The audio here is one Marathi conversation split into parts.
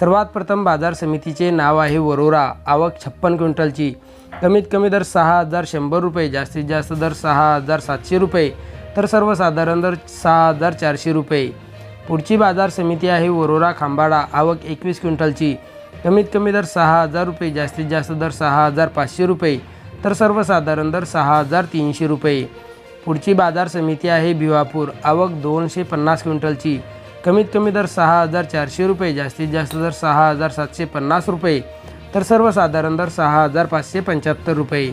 सर्वात प्रथम बाजार समितीचे नाव आहे वरोरा. आवक छप्पन क्विंटलची. कमीत कमी दर सहा हजार शंभर रुपये जास्तीत जास्त दर सहा हजार सातशे रुपये तर सर्वसाधारण दर सहा हजार चारशे रुपये. पुढची बाजार समिती आहे वरोरा खांबाडा. आवक एकवीस क्विंटलची. कमीत कमी दर सहा हजार रुपये जास्तीत जास्त दर सहा हजार पाचशे रुपये तर सर्वसाधारण दर सहा हजार तीनशे रुपये. पुढची बाजार समिती आहे भिवापूर आवक दोनशे पन्नास क्विंटलची. कमीत कमी दर सहा हजार चारशे रुपये जास्तीत जास्त दर सहा हजार सातशे पन्नास रुपये तर सर्वसाधारण दर सहा हजार पाचशे पंच्याहत्तर रुपये.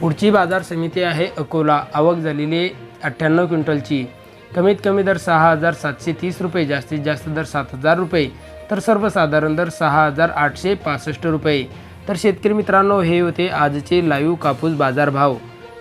पुढची बाजार समिती आहे अकोला. आवक झालेली आहे अठ्ठ्याण्णव क्विंटलची. कमीत कमी दर सहा हजार सातशे तीस रुपये जास्तीत जास्त दर सात हजार रुपये तर सर्वसाधारण दर सहा हजार आठशे पासष्ट रुपये. तर शेतकरी मित्रांनो हे होते आजचे लाईव्ह कापूस बाजारभाव.